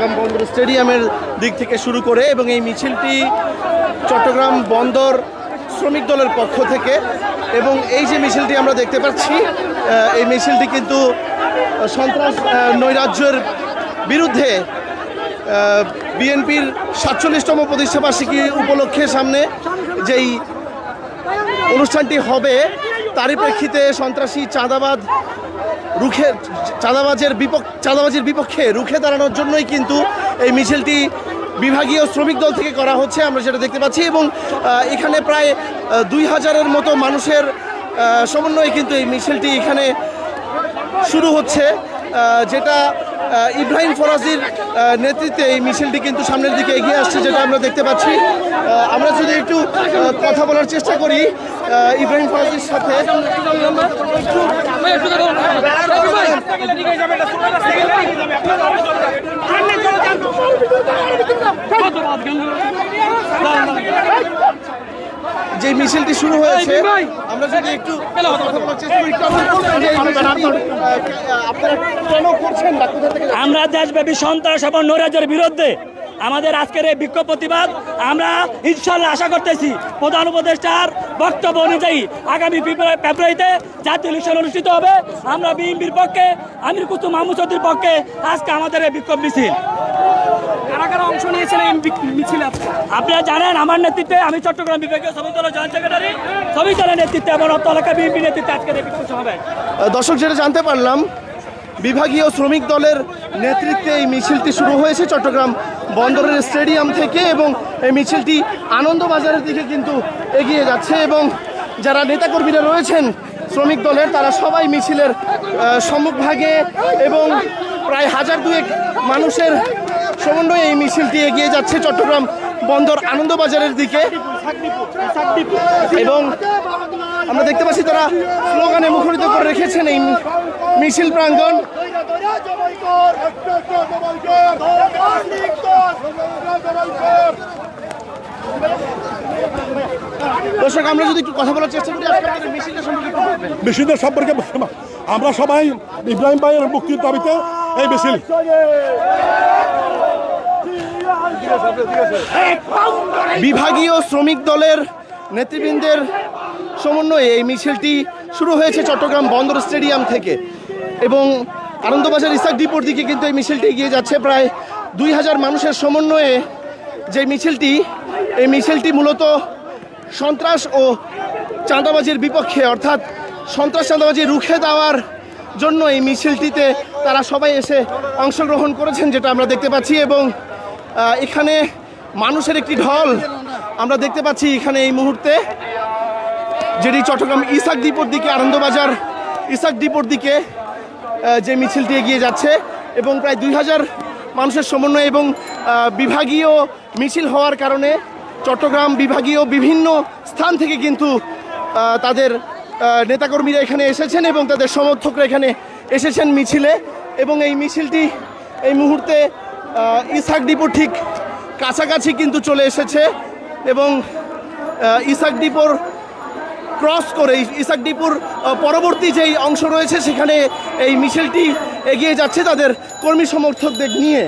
চট্টগ্রাম বন্দর স্টেডিয়ামের দিক থেকে শুরু করে এবং এই মিছিলটি চট্টগ্রাম বন্দর শ্রমিক দলের পক্ষ থেকে এবং এই যে মিছিলটি আমরা দেখতে পাচ্ছি এই মিছিলটি কিন্তু সন্ত্রাস নৈরাজ্যের বিরুদ্ধে বিএনপির সাতচল্লিশতম প্রতিষ্ঠাবার্ষিকী উপলক্ষে সামনে যেই অনুষ্ঠানটি হবে, তারই প্রেক্ষিতে সন্ত্রাসী চাঁদাবাদ রুখে চাঁদাবাজের বিপক্ষ চাঁদাবাজির বিপক্ষে রুখে দাঁড়ানোর জন্যই কিন্তু এই মিছিলটি বিভাগীয় শ্রমিক দল থেকে করা হচ্ছে, আমরা সেটা দেখতে পাচ্ছি। এবং এখানে প্রায় দুই হাজারের মতো মানুষের সমন্বয়ে কিন্তু এই মিছিলটি এখানে শুরু হচ্ছে যেটা ইব্রাহিম ফরাজির নেতৃত্বে এই মিছিলটি কিন্তু সামনের দিকে এগিয়ে আসছে, যেটা আমরা দেখতে পাচ্ছি। আমরা যদি একটু কথা বলার চেষ্টা করি ইব্রাহিম ফরাজির সাথে। যে মিছিলটি শুরু হয়েছে আমরা যদি একটু আমরা দেশব্যাপী সন্ত্রাস এবং নৈরাজ্যের বিরুদ্ধে আমাদের আজকের এই বিক্ষোভ প্রতিবাদ আমরা ইনশাল্লাহ আশা করতেছি প্রধান উপদেষ্টার বক্তব্য অনুযায়ী আগামী ফেব্রুয়ারি- ফেব্রুয়ারিতে জাতীয় ইলেকশন অনুষ্ঠিত হবে। আমরা বিএনপির পক্ষে আমির কুতুব মাহমুদ চৌধুরীর পক্ষে আজকে আমাদের এই বিক্ষোভ মিছিল। কারা কারা অংশ নিয়েছেন এই বি- মিছিলে? আপনারা জানেন আমার নেতৃত্বে আমি চট্টগ্রাম বিভাগীয় শ্রমিক দলের জয়েন্ট সেক্রেটারি শ্রমিক দলের নেতৃত্বে এবং অর্থ এলাকা বিএনপি নেতৃত্বে আজকের এই বিক্ষোভ সমাবেশ দর্শক যেটা জানতে পারলাম বিভাগীয় শ্রমিক দলের নেতৃত্বে এই মিছিলটি শুরু হয়েছে চট্টগ্রাম বন্দরের স্টেডিয়াম থেকে এবং এই মিছিলটি আনন্দবাজারের দিকে কিন্তু এগিয়ে যাচ্ছে এবং যারা নেতাকর্মীরা রয়েছেন শ্রমিক দলের তারা সবাই মিছিলের সম্মুখভাগে এবং প্রায় হাজার দুয়েক মানুষের সমন্বয়ে এই মিছিলটি এগিয়ে যাচ্ছে চট্টগ্রাম বন্দর আনন্দবাজারের দিকে। এবং আমরা দেখতে পাচ্ছি তারা স্লোগানে মুখরিত করে রেখেছেন এই মিছিল প্রাঙ্গণ। দর্শক, আমরা যদি একটু কথা বলার চেষ্টা করি মিছিলটা সম্পর্কে। মিছিলদের সম্পর্কে আমরা সবাই ইব্রাহিম ভাইয়ের মুক্তির দাবিতে এই মিছিল বিভাগীয় শ্রমিক দলের নেতৃবৃন্দের সমন্বয়ে এই মিছিলটি শুরু হয়েছে চট্টগ্রাম বন্দর স্টেডিয়াম থেকে। এবং আনন্দবাজার ইসাক ডিপোর দিকে কিন্তু এই মিছিলটি এগিয়ে যাচ্ছে। প্রায় দুই হাজার মানুষের সমন্বয়ে যে মিছিলটি, এই মিছিলটি মূলত সন্ত্রাস ও চাঁদাবাজির বিপক্ষে, অর্থাৎ সন্ত্রাস চাঁদাবাজি রুখে দেওয়ার জন্য এই মিছিলটিতে তারা সবাই এসে অংশগ্রহণ করেছেন, যেটা আমরা দেখতে পাচ্ছি। এবং এখানে মানুষের একটি ঢল আমরা দেখতে পাচ্ছি এখানে এই মুহূর্তে, যেটি চট্টগ্রাম ইসাক ডিপোর দিকে, আনন্দবাজার ইসাক ডিপোর দিকে যে মিছিলটি এগিয়ে যাচ্ছে। এবং প্রায় দুই হাজার মানুষের সমন্বয় এবং বিভাগীয় মিছিল হওয়ার কারণে চট্টগ্রাম বিভাগীয় বিভিন্ন স্থান থেকে কিন্তু তাদের নেতাকর্মীরা এখানে এসেছেন এবং তাদের সমর্থকরা এখানে এসেছেন মিছিলে। এবং এই মিছিলটি এই মুহূর্তে ইসাক ডিপো ঠিক কাছাকাছি কিন্তু চলে এসেছে এবং ইসাক ডিপোর ক্রস করে, ইসাক ডিপুর পরবর্তী যেই অংশ রয়েছে সেখানে এই মিছিলটি এগিয়ে যাচ্ছে তাদের কর্মী সমর্থকদের নিয়ে।